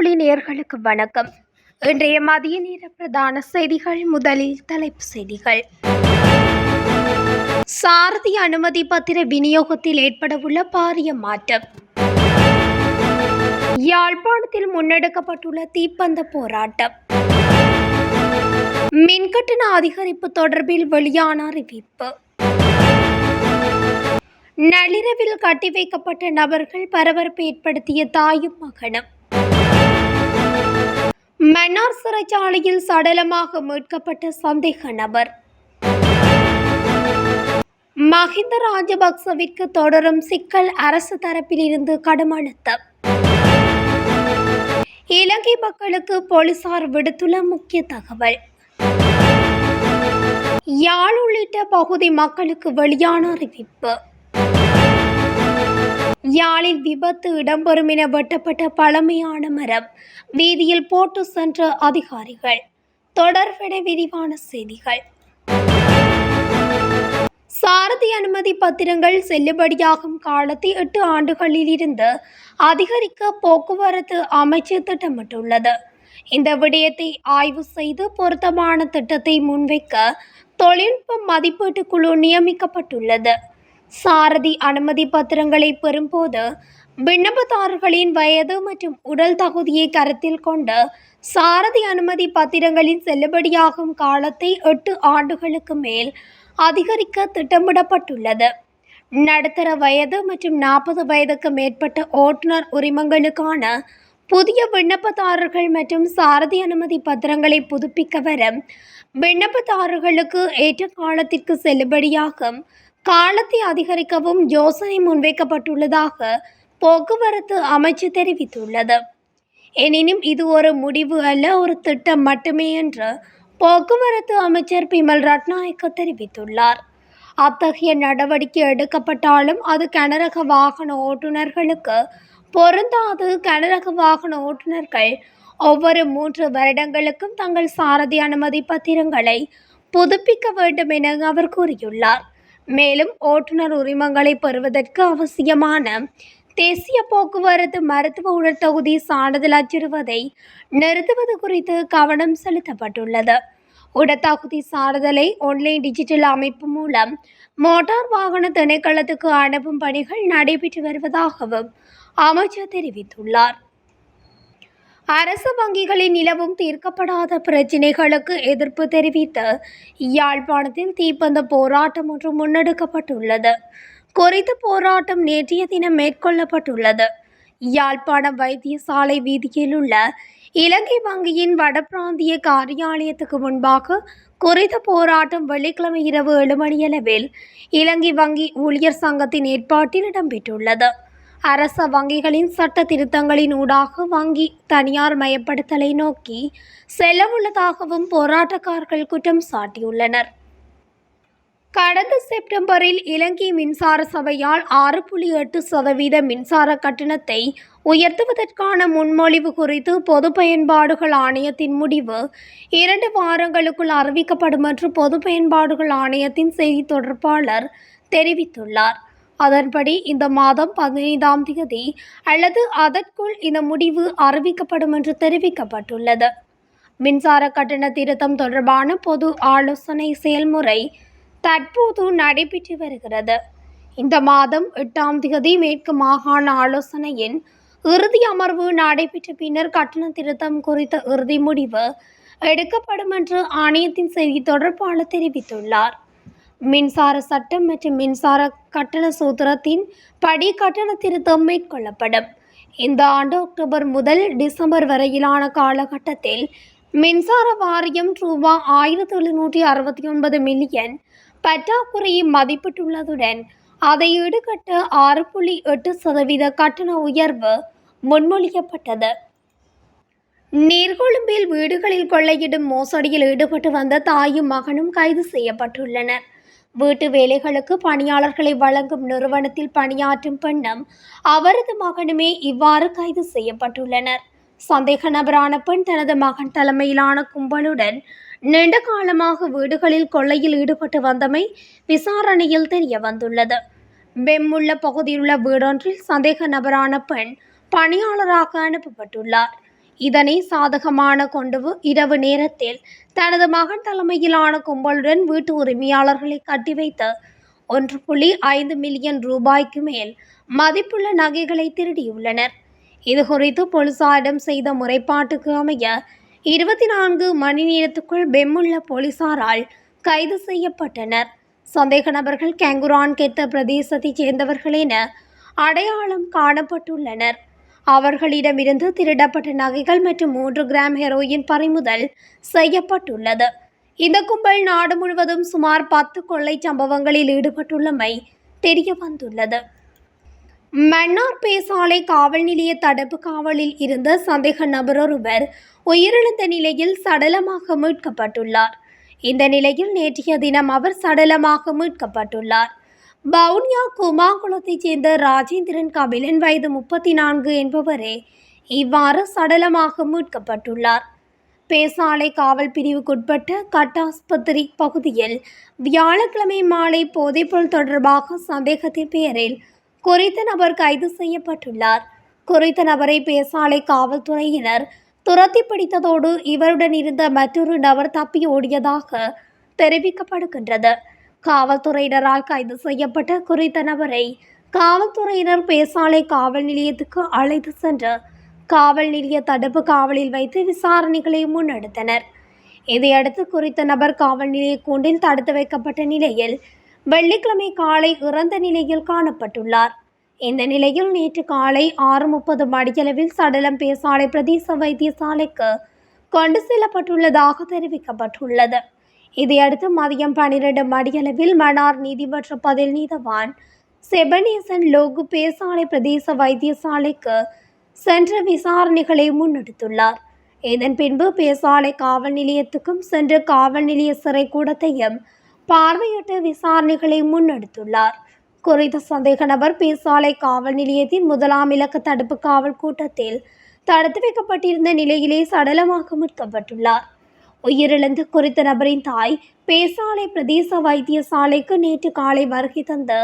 வானொலி நேர்களுக்கு வணக்கம். இன்றைய மதிய நேர பிரதான செய்திகள் முதலில் தலைப்பு செய்திகள். சாரதி அனுமதி பத்திர விநியோகத்தில் ஏற்படவுள்ள பாரிய மாற்றம். யாழ்ப்பாணத்தில் முன்னெடுக்கப்பட்டுள்ள தீப்பந்த போராட்டம். மின்கட்டண அதிகரிப்பு தொடர்பில் வெளியான அறிவிப்பு. நள்ளிரவில் கட்டி வைக்கப்பட்ட நபர்கள் பரபரப்பு ஏற்படுத்திய தாயும் மகனும். மன்னார் சிறைச்சாலையில் சடலமாக மீட்கப்பட்ட சந்தேக நபர். மஹிந்த ராஜபக்சவிற்கு தொடரும் சிக்கல் அரசு தரப்பிலிருந்து கடும் அழுத்தம் இலங்கை மக்களுக்கு போலீசார் விடுத்துள்ள முக்கிய தகவல். யாழ் உள்ளிட்ட பகுதி மக்களுக்கு வெளியான அறிவிப்பு. யாழில் விபத்து இடம்பெறும் என வெட்டப்பட்ட பழமையான மரம். வீதியில் போட்டு சென்ற அதிகாரிகள். தொடர்பட விரிவான செய்திகள். சாரதி அனுமதி பத்திரங்கள் செல்லுபடியாகும் காலத்தை எட்டு ஆண்டுகளில் இருந்து அதிகரிக்க போக்குவரத்து அமைச்சு திட்டமிட்டுள்ளது. இந்த விடயத்தை ஆய்வு செய்து பொருத்தமான திட்டத்தை முன்வைக்க தொழில்நுட்ப மதிப்பீட்டு குழு நியமிக்கப்பட்டுள்ளது. சாரதி அனுமதி பத்திரங்களை பெறும்போது விண்ணப்பதாரர்களின் வயது மற்றும் உடல் தகுதியை கருத்தில் கொண்டு சாரதி அனுமதி பத்திரங்களின் செல்லுபடியாகும் காலத்தை எட்டு ஆண்டுகளுக்கு மேல் அதிகரிக்க திட்டமிடப்பட்டுள்ளது. நடுத்தர வயது மற்றும் நாற்பது வயதுக்கு மேற்பட்ட ஓட்டுநர் உரிமங்களுக்கான புதிய விண்ணப்பதாரர்கள் மற்றும் சாரதி அனுமதி பத்திரங்களை புதுப்பிக்க வர விண்ணப்பதாரர்களுக்கு ஏற்ற காலத்திற்கு செல்லுபடியாகும் காலத்தை அதிகரிக்கவும் யோசனை முன்வைக்கப்பட்டுள்ளதாக போக்குவரத்து அமைச்சு தெரிவித்துள்ளது. எனினும் இது ஒரு முடிவு அல்ல ஒரு திட்டம் மட்டுமே என்று போக்குவரத்து அமைச்சர் பிமல் ரட்நாயக்க தெரிவித்துள்ளார். அத்தகைய நடவடிக்கை எடுக்கப்பட்டாலும் அது கனரக வாகன ஓட்டுநர்களுக்கு பொருந்தாது. கனரக வாகன ஓட்டுநர்கள் ஒவ்வொரு மூன்று வருடங்களுக்கும் தங்கள் சாரதி அனுமதி பத்திரங்களை புதுப்பிக்க வேண்டும் என அவர் கூறியுள்ளார். மேலும் ஓட்டுநர் உரிமங்களை பெறுவதற்கு அவசியமான தேசிய போக்குவரத்து மருத்துவ உடற்தொகுதி சான்றிதழ் அச்சிடுவதை நிறுத்துவது குறித்து கவனம் செலுத்தப்பட்டுள்ளது. உடற்தகுதி சான்றிதழை ஆன்லைன் டிஜிட்டல் அமைப்பு மூலம் மோட்டார் வாகன திணைக்களத்துக்கு அனுப்பும் பணிகள் நடைபெற்று வருவதாகவும் அமைச்சர் தெரிவித்துள்ளார். அரசு வங்கிகளில் நிலவும் தீர்க்கப்படாத பிரச்சினைகளுக்கு எதிர்ப்பு தெரிவித்து யாழ்ப்பாணத்தில் தீப்பந்த போராட்டம் ஒன்று முன்னெடுக்கப்பட்டுள்ளது. குறித்த போராட்டம் நேற்றைய தினம் மேற்கொள்ளப்பட்டுள்ளது. யாழ்ப்பாணம் வைத்தியசாலை வீதியில் உள்ள இலங்கை வங்கியின் வடபிராந்திய காரியாலயத்துக்கு முன்பாக குறித்த போராட்டம் வெள்ளிக்கிழமை இரவு ஏழு மணியளவில் இலங்கை வங்கி ஊழியர் சங்கத்தின் ஏற்பாட்டில் இடம்பெற்றுள்ளது. அரச வங்கிகளின் சட்ட திருத்தங்களின் ஊடாக வங்கி தனியார் மயப்படுத்தலை நோக்கி செல்லவுள்ளதாகவும் போராட்டக்காரர்கள் குற்றம் சாட்டியுள்ளனர். கடந்த செப்டம்பரில் இலங்கை மின்சார சபையால் ஆறு புள்ளி எட்டு சதவீத மின்சார கட்டணத்தை உயர்த்துவதற்கான முன்மொழிவு குறித்து பொது பயன்பாடுகள் ஆணையத்தின் முடிவு இரண்டு வாரங்களுக்குள் அறிவிக்கப்படும் என்று பொது பயன்பாடுகள் ஆணையத்தின் செய்தி தொடர்பாளர் தெரிவித்துள்ளார். அதன்படி இந்த மாதம் பதினைந்தாம் தேதி அல்லது அதற்குள் இந்த முடிவு அறிவிக்கப்படும் என்று தெரிவிக்கப்பட்டுள்ளது. மின்சார கட்டண திருத்தம் தொடர்பான பொது ஆலோசனை செயல்முறை தற்போது நடைபெற்று வருகிறது. இந்த மாதம் எட்டாம் தேதி மேற்கு மாகாண ஆலோசனையின் இறுதி அமர்வு நடைபெற்ற பின்னர் கட்டண திருத்தம் குறித்த இறுதி முடிவு எடுக்கப்படும் என்று ஆணையத்தின் செய்தி தொடர்பாளர் தெரிவித்துள்ளார். மின்சார சட்டம் மற்றும் மின்சார கட்டண சூத்திரத்தின் படி கட்டண திருத்தம் மேற்கொள்ளப்படும் இந்த ஆண்டு அக்டோபர் முதல் டிசம்பர் வரையிலான காலகட்டத்தில் மின்சார வாரியம் ரூபா ஆயிரத்தி எழுநூற்றி அறுபத்தி ஒன்பது மில்லியன் பற்றாக்குறையை மதிப்பிட்டுள்ளதுடன் அதை ஈடுகட்ட ஆறு புள்ளி எட்டு சதவீத கட்டண உயர்வு முன்மொழியப்பட்டது. நீர்கொழும்பில் வீடுகளில் கொள்ளையிடும் மோசடியில் ஈடுபட்டு வந்த தாயும் மகனும் கைது செய்யப்பட்டுள்ளனர். வீட்டு வேலைகளுக்கு பணியாளர்களை வழங்கும் நிறுவனத்தில் பணியாற்றும் பெண்ணும் அவரது மகனுமே இவ்வாறு கைது செய்யப்பட்டுள்ளனர். சந்தேக நபரான பெண் தனது மகன் தலைமையிலான கும்பலுடன் நீண்ட காலமாக வீடுகளில் கொள்ளையில் ஈடுபட்டு வந்தமை விசாரணையில் தெரிய வந்துள்ளது. வெம்முள்ள பகுதியிலுள்ள வீடொன்றில் சந்தேக நபரான பெண் பணியாளராக அனுப்பப்பட்டுள்ளார். இதனை சாதகமான கொண்டு இரவு நேரத்தில் தனது மகன் தலைமையிலான கும்பலுடன் வீட்டு உரிமையாளர்களை கட்டி வைத்து ஒன்று புள்ளி ஐந்து மில்லியன் ரூபாய்க்கு மேல் மதிப்புள்ள நகைகளை திருடியுள்ளனர். இது குறித்து போலீசாரிடம் செய்த முறைப்பாட்டுக்கு அமைய இருபத்தி நான்கு மணி நேரத்துக்குள் பெம்முள்ள போலீசாரால் கைது செய்யப்பட்டனர். சந்தேக நபர்கள் கேங்குரான் கெத்த பிரதேசத்தைச் சேர்ந்தவர்கள் என அடையாளம் காணப்பட்டுள்ளனர். அவர்களிடமிருந்து திருடப்பட்ட நகைகள் மற்றும் மூன்று கிராம் ஹெரோயின் பறிமுதல் செய்யப்பட்டுள்ளது. இந்த கும்பல் நாடு முழுவதும் சுமார் பத்து கொள்ளை சம்பவங்களில் ஈடுபட்டுள்ளமை தெரிய வந்துள்ளது மன்னார் பேசாலை காவல் நிலைய தடுப்பு காவலில் இருந்த சந்தேக நபர் ஒருவர் உயிரிழந்த நிலையில் சடலமாக மீட்கப்பட்டுள்ளார். இந்த நிலையில் நேற்றைய தினம் அவர் சடலமாக மீட்கப்பட்டுள்ளார். வவுனியா குமாங்குளத்தைச் சேர்ந்த ராஜேந்திரன் கபிலன் வயது முப்பத்தி நான்கு என்பவரே இவ்வாறு சடலமாக மீட்கப்பட்டுள்ளார். பேசாலை காவல் பிரிவுக்குட்பட்ட கட்டாஸ்பத்திரி பகுதியில் வியாழக்கிழமை மாலை போதைப்பொருள் தொடர்பாக சந்தேகத்தின் பெயரில் குறித்த நபர் கைது செய்யப்பட்டுள்ளார். குறித்த நபரை பேசாலை காவல்துறையினர் துரத்தி பிடித்ததோடு இவருடன் இருந்த மற்றொரு நபர் தப்பி ஓடியதாக தெரிவிக்கப்படுகின்றது. காவல்துறையினரால் கைது செய்யப்பட்ட குறித்த நபரை காவல்துறையினர் பேசாலை காவல் நிலையத்துக்கு அழைத்து சென்று காவல் நிலைய தடுப்பு காவலில் வைத்து விசாரணைகளை முன்னெடுத்தனர். இதையடுத்து குறித்த நபர் காவல் நிலைய கூண்டில் தடுத்து வைக்கப்பட்ட நிலையில் வெள்ளிக்கிழமை காலை இறந்த நிலையில் காணப்பட்டுள்ளார். இந்த நிலையில் நேற்று காலை ஆறு முப்பது மணியளவில் சடலம் பேசாலை பிரதேச வைத்தியசாலைக்கு கொண்டு செல்லப்பட்டுள்ளதாக தெரிவிக்கப்பட்டுள்ளது. இதையடுத்து மதியம் பனிரெண்டு மணியளவில் மன்னார் நீதிமன்ற பதில் நீதவான் செபனேசன் லோகு பேசாலை பிரதேச வைத்தியசாலைக்கு சென்ற விசாரணைகளை முன்னெடுத்துள்ளார். இதன் பின்பு பேசாலை காவல் நிலையத்துக்கும் சென்று காவல் நிலைய சிறை கூடத்தையும் பார்வையிட்டு விசாரணைகளை முன்னெடுத்துள்ளார். குறித்த சந்தேக நபர் பேசாலை காவல் நிலையத்தின் முதலாம் இலக்க தடுப்பு காவல் கூட்டத்தில் தடுத்து வைக்கப்பட்டிருந்த நிலையிலே சடலமாக மீட்கப்பட்டுள்ளார் உயிரிழந்த குறித்த நபரின் தாய் பேசாலை பிரதேச வைத்தியசாலைக்கு நேற்று காலை வருகை தந்து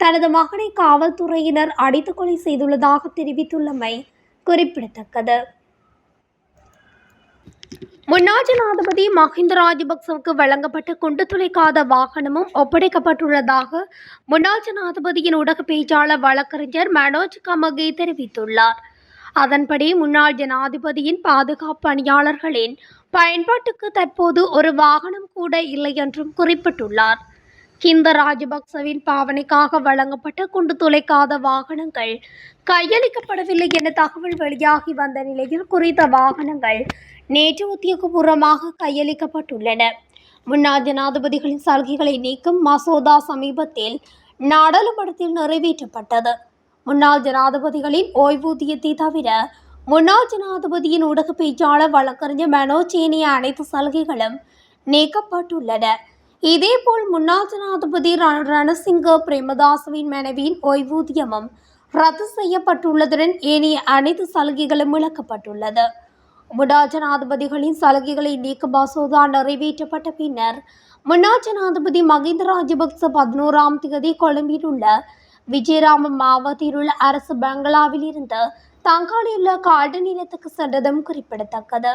தனது மகனை காவல்துறையினர் அடித்து கொலை செய்துள்ளதாக தெரிவித்துள்ளமை குறிப்பிடத்தக்கது. முன்னாள் ஜனாதிபதி மஹிந்த ராஜபக்சவுக்கு வழங்கப்பட்ட குண்டு துளைக்காத வாகனமும் ஒப்படைக்கப்பட்டுள்ளதாக முன்னாள் ஜனாதிபதியின் ஊடக பேச்சாளர் வழக்கறிஞர் மனோஜ் கமகே தெரிவித்துள்ளார். அதன்படி முன்னாள் ஜனாதிபதியின் பாதுகாப்பு பணியாளர்களின் பயன்பாட்டுக்கு தற்போது ஒரு வாகனம் கூட இல்லை என்றும் குறிப்பிட்டுள்ளார். கிந்த ராஜபக்சவின் பாவனைக்காக வழங்கப்பட்ட குண்டு துளைக்காத வாகனங்கள் கையளிக்கப்படவில்லை என தகவல் வெளியாகி வந்த நிலையில் குறித்த வாகனங்கள் நேற்று உத்தியோகபூர்வமாக கையளிக்கப்பட்டுள்ளன. முன்னாள் ஜனாதிபதிகளின் சலுகைகளை நீக்கும் மசோதா சமீபத்தில் நாடாளுமன்றத்தில் நிறைவேற்றப்பட்டது. முன்னாள் ஜனாதிபதிகளின் ஓய்வூதியத்தை தவிர முன்னாள் ஜனாதிபதியின் ஊடக பேச்சாளர் வழக்கறிஞர் மனோஜ் ஏனைய அனைத்து சலுகைகளும் நீக்கப்பட்டுள்ளன. இதேபோல் முன்னாள் ஜனாதிபதி ர- ரணசிங்க பிரேமதாசவின் மனைவியின் ஓய்வூதியமும் ரத்து செய்யப்பட்டுள்ளதுடன் ஏனைய அனைத்து சலுகைகளும் விளக்கப்பட்டுள்ளது முன்னாள் ஜனாதிபதிகளின் சலுகைகளை நீக்கும் மசோதா நிறைவேற்றப்பட்ட பின்னர் முன்னாள் ஜனாதிபதி மகிந்த ராஜபக்ச பதினோராம் தேதி கொழும்பில் உள்ள விஜயராமம் மாவட்டத்தில் உள்ள அரசு பங்களாவில் இருந்து தங்காளியுள்ள காடு நிலத்துக்கு சென்றதும் குறிப்பிடத்தக்கது.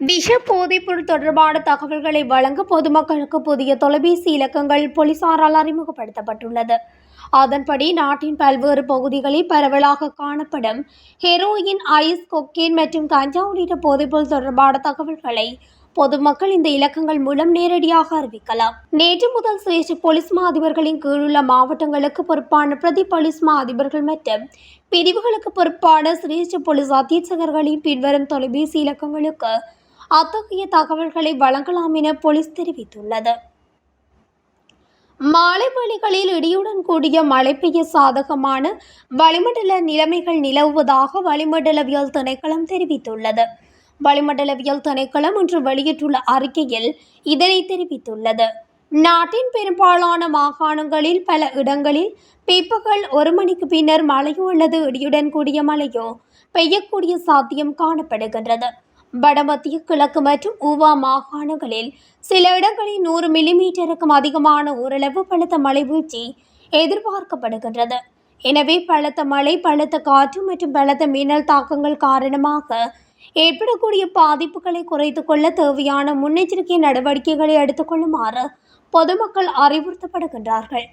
விஷ போதைப்பொருள் தொடர்பான தகவல்களை வழங்க பொதுமக்களுக்கு புதிய தொலைபேசி இலக்கங்கள் போலீசாரால் அறிமுகப்படுத்தப்பட்டுள்ளது. அதன்படி நாட்டின் பல்வேறு பகுதிகளில் பரவலாக காணப்படும் ஹெரோயின் ஐஸ் கொக்கேன் மற்றும் கஞ்சா உள்ளிட்ட போதைப்பொருள் தொடர்பான தகவல்களை பொதுமக்கள் இந்த இலக்கங்கள் மூலம் நேரடியாக அறிவிக்கலாம். நேற்று முதல் சிரேஷ்ட போலீஸ் மா அதிபர்களின் கீழுள்ள மாவட்டங்களுக்கு பொறுப்பான பிரதி போலீஸ் மா அதிபர்கள் மற்றும் பிரிவுகளுக்கு பொறுப்பான சிரேஷ்ட போலீஸ் அத்தியட்சகர்களின் பின்வரும் தொலைபேசி இலக்கங்களுக்கு அத்தகைய தகவல்களை வழங்கலாம் என போலீஸ் தெரிவித்துள்ளது. மாலை வேளைகளில் இடியுடன் கூடிய மழை பெய்ய சாதகமான வளிமண்டல நிலைமைகள் நிலவுவதாக வளிமண்டலவியல் திணைக்களம் தெரிவித்துள்ளது. வளிமண்டலவியல் திணைக்களம் இன்று வெளியிட்டுள்ள அறிக்கையில் இதனை தெரிவித்துள்ளது. நாட்டின் பெரும்பாலான மாகாணங்களில் பல இடங்களில் பிற்பகல் ஒரு மணிக்கு பின்னர் மழையோ அல்லது இடியுடன் கூடிய மழையோ பெய்யக்கூடிய சாத்தியம் காணப்படுகின்றது. வடமத்திய கிழக்கு மற்றும் ஊவா மாகாணங்களில் சில இடங்களில் நூறு மில்லிமீட்டருக்கும் அதிகமான ஓரளவு பலத்த மழை வீழ்ச்சி எதிர்பார்க்கப்படுகின்றது. எனவே பலத்த மழை பலத்த காற்று மற்றும் பலத்த மின்னல் தாக்கங்கள் காரணமாக ஏற்படக்கூடிய பாதிப்புகளை குறைத்து கொள்ள தேவையான முன்னெச்சரிக்கை நடவடிக்கைகளை எடுத்துக்கொள்ளுமாறு பொதுமக்கள் அறிவுறுத்தப்படுகின்றார்கள்.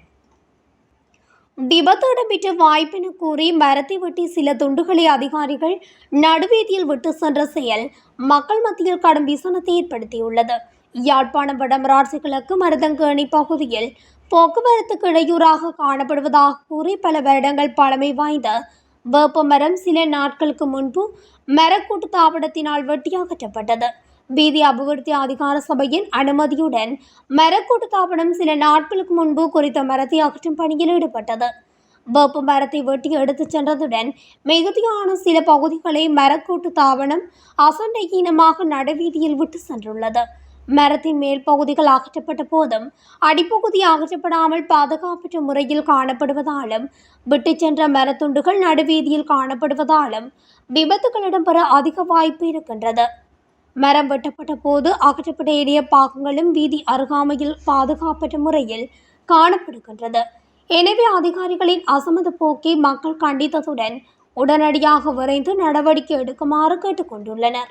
விபத்து இடம்பெற்ற வாய்ப்பென கூறி மரத்தை வெட்டி சில துண்டுகளை அதிகாரிகள் நடுவீதியில் விட்டு சென்ற செயல் மக்கள் மத்தியில் கடும் விசனத்தை ஏற்படுத்தியுள்ளது. யாழ்ப்பாணம் வடமராட்சி கிழக்கு மருதங்கேணி பகுதியில் போக்குவரத்துக்கு இடையூறாக காணப்படுவதாக கூறி பல வருடங்கள் பழமை வாய்ந்த வேப்ப மரம் சில நாட்களுக்கு முன்பு மரக்கூட்டு தாவடத்தினால் வெட்டியாகற்றப்பட்டது. வீதி அபிவிருத்தி அதிகார சபையின் அனுமதியுடன் மரக்கூட்டு தாவடம் சில நாட்களுக்கு முன்பு குறித்த மரத்தை அகற்றும் பணியில் ஈடுபட்டது. வேப்ப மரத்தை வெட்டி எடுத்துச் சென்றதுடன் மிகுதியான சில பகுதிகளை மரக்கூட்டு தாவணம் அசண்டை ஈனமாக நடுவீதியில் விட்டு சென்றுள்ளது. மரத்தின் மேல் பகுதிகள் அகற்றப்பட்ட போதும் அடிப்பகுதி அகற்றப்படாமல் பாதுகாப்பற்ற முறையில் காணப்படுவதாலும் விட்டுச் சென்ற மரத்துண்டுகள் நடுவீதியில் காணப்படுவதாலும் விபத்துகள் இடம்பெற அதிக வாய்ப்பு இருக்கின்றது. மரம் வெட்டப்பட்ட போது அகற்றப்பட்ட எளிய பாகங்களும் வீதி அருகாமையில் பாதுகாப்பற்ற முறையில் காணப்படுகின்றது. எனவே அதிகாரிகளின் அசமத போக்கை மக்கள் கண்டித்ததுடன் உடனடியாக விரைந்து நடவடிக்கை எடுக்குமாறு கேட்டுக்கொண்டுள்ளனர்.